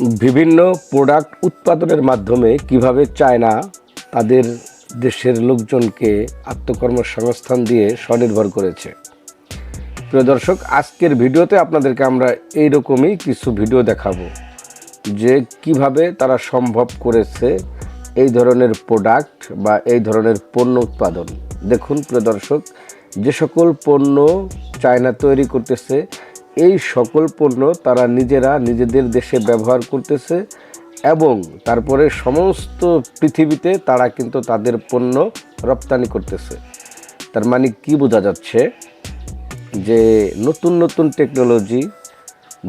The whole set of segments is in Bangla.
বিভিন্ন প্রোডাক্ট উৎপাদনের মাধ্যমে কীভাবে চায়না তাদের দেশের লোকজনকে আত্মকর্মসংস্থান দিয়ে স্বনির্ভর করেছে। প্রিয় দর্শক, আজকের ভিডিওতে আপনাদেরকে আমরা এই রকমই কিছু ভিডিও দেখাবো যে কীভাবে তারা সম্ভব করেছে এই ধরনের প্রোডাক্ট বা এই ধরনের পণ্য উৎপাদন। দেখুন প্রিয় দর্শক, যে সকল পণ্য চায়না তৈরি করতেছে এই সকল পণ্য তারা নিজেরা নিজেদের দেশে ব্যবহার করতেছে এবং তারপরে সমস্ত পৃথিবীতে তারা কিন্তু তাদের পণ্য রপ্তানি করতেছে। তার মানে কি বোঝা যাচ্ছে যে নতুন নতুন টেকনোলজি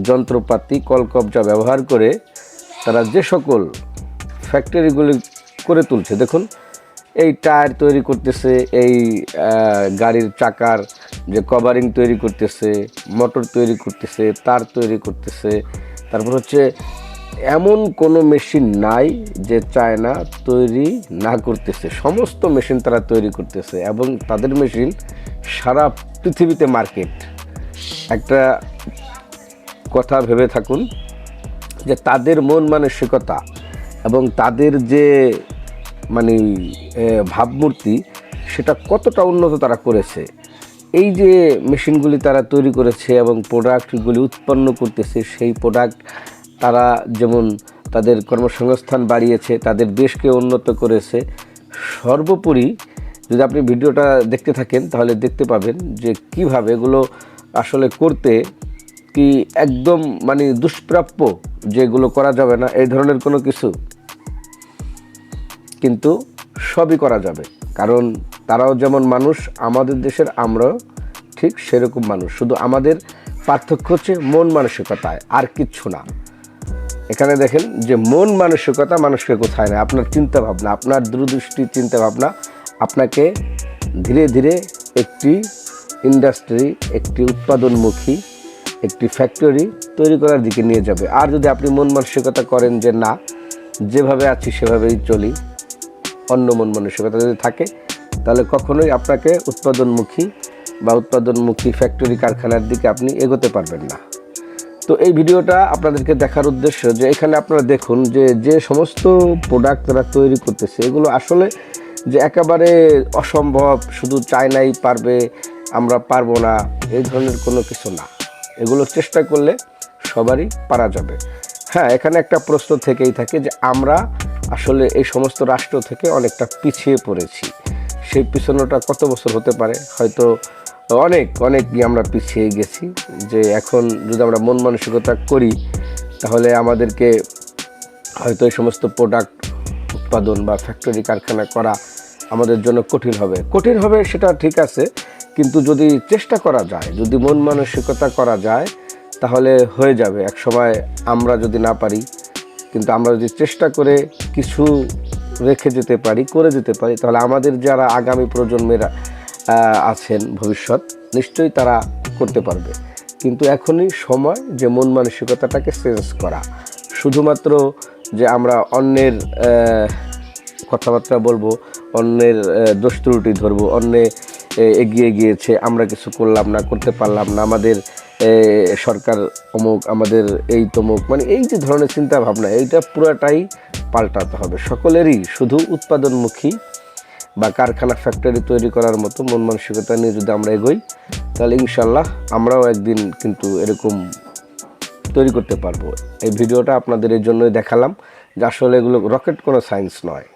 যন্ত্রপাতি, কলকবজা ব্যবহার করে তারা যে সকল ফ্যাক্টরিগুলি করে তুলছে। দেখুন এই টায়ার তৈরি করতেছে, এই গাড়ির চাকার যে কভারিং তৈরি করতেছে মোটর তৈরি করতেছে, তার তৈরি করতেছে। তারপর হচ্ছে, এমন কোনো মেশিন নাই যে চায়না তৈরি না করতেছে। সমস্ত মেশিন তারা তৈরি করতেছে এবং তাদের মেশিন সারা পৃথিবীতে মার্কেট একটা কথা ভেবে থাকুন যে তাদের মন মানসিকতা এবং তাদের যে মানে ভাবমূর্তি, সেটা কতটা উন্নত তারা করেছে? এই যে মেশিনগুলি তারা তৈরি করেছে এবং প্রোডাক্টগুলি উৎপন্ন করতেছে, সেই প্রোডাক্ট তারা যেমন তাদের কর্মসংস্থান বাড়িয়েছে, তাদের দেশকে উন্নত করেছে। সর্বোপরি যদি আপনি ভিডিওটা দেখতে থাকেন, তাহলে দেখতে পাবেন যে কীভাবে এগুলো আসলে করতে কি একদম মানে দুষ্প্রাপ্য যেগুলো করা যাবে না, এই ধরনের কোনো কিছু? কিন্তু সবই করা যাবে। কারণ তারাও যেমন মানুষ, আমাদের দেশের আমরাও ঠিক সেরকম মানুষ। শুধু আমাদের পার্থক্য হচ্ছে মন মানসিকতায়, আর কিচ্ছু না। এখানে দেখেন যে মন মানসিকতা মানুষকে কোথায় নেয়? আপনার চিন্তা ভাবনা আপনার দূরদৃষ্টি চিন্তা ভাবনা আপনাকে ধীরে ধীরে একটি ইন্ডাস্ট্রি, একটি উৎপাদনমুখী, একটি ফ্যাক্টরি তৈরি করার দিকে নিয়ে যাবে। আর যদি আপনি মন মানসিকতা করেন যে না, যেভাবে আছি সেভাবেই চলি। অন্য মন মানসিকতা যদি থাকে, তাহলে কখনোই আপনাকে উৎপাদনমুখী বা উৎপাদনমুখী ফ্যাক্টরি কারখানার দিকে আপনি এগোতে পারবেন না। তো এই ভিডিওটা আপনাদেরকে দেখার উদ্দেশ্য যে এখানে আপনারা দেখুন যে যে সমস্ত প্রোডাক্ট তারা তৈরি করতেছে, এগুলো আসলে যে একেবারে অসম্ভব, শুধু চায়নাই পারবে, আমরা পারব না, এই ধরনের কোনো কিছু না। এগুলো চেষ্টা করলে সবারই পারা যাবে। হ্যাঁ এখানে একটা প্রশ্ন থেকেই থাকে যে, আমরা আসলে এই সমস্ত রাষ্ট্র থেকে অনেকটা পিছিয়ে পড়েছি। সেই পিছনোটা কত বছর হতে পারে? হয়তো অনেক অনেকই আমরা পিছিয়ে গেছি। যে এখন যদি আমরা মন মানসিকতা করি, তাহলে আমাদেরকে হয়তো এই সমস্ত প্রোডাক্ট উৎপাদন বা ফ্যাক্টরি কারখানা করা আমাদের জন্য কঠিন হবে। কঠিন হবে সেটা ঠিক আছে, কিন্তু যদি চেষ্টা করা যায়, যদি মন মানসিকতা করা যায়, তাহলে হয়ে যাবে। এক সময় আমরা যদি না পারি কিন্তু আমরা যদি চেষ্টা করে কিছু রেখে যেতে পারি, করে যেতে পারি, তাহলে আমাদের যারা আগামী প্রজন্মেরা আছেন ভবিষ্যৎ, নিশ্চয়ই তারা করতে পারবে। কিন্তু এখনই সময় যে মন মানসিকতাটাকে চেঞ্জ করা। শুধুমাত্র যে আমরা অন্যের কথাবার্তা বলব, অন্যের দোষ ত্রুটি ধরবো, অন্যে এগিয়ে গিয়েছে, আমরা কিছু করলাম না, করতে পারলাম না, আমাদের সরকার অমুক, আমাদের এই তমুক মানে এই যে ধরনের চিন্তা ভাবনা এইটা পুরাটাই পাল্টাতে হবে। সকলেরই শুধু উৎপাদনমুখী বা কারখানা ফ্যাক্টরি তৈরি করার মতো মন মানসিকতা নিয়ে যদি আমরা এগোই, তাহলে ইনশাল্লাহ আমরাও একদিন কিন্তু এরকম তৈরি করতে পারব। এই ভিডিওটা আপনাদের এই জন্যই দেখালাম যে আসলে এগুলো রকেট কোনো সায়েন্স নয়।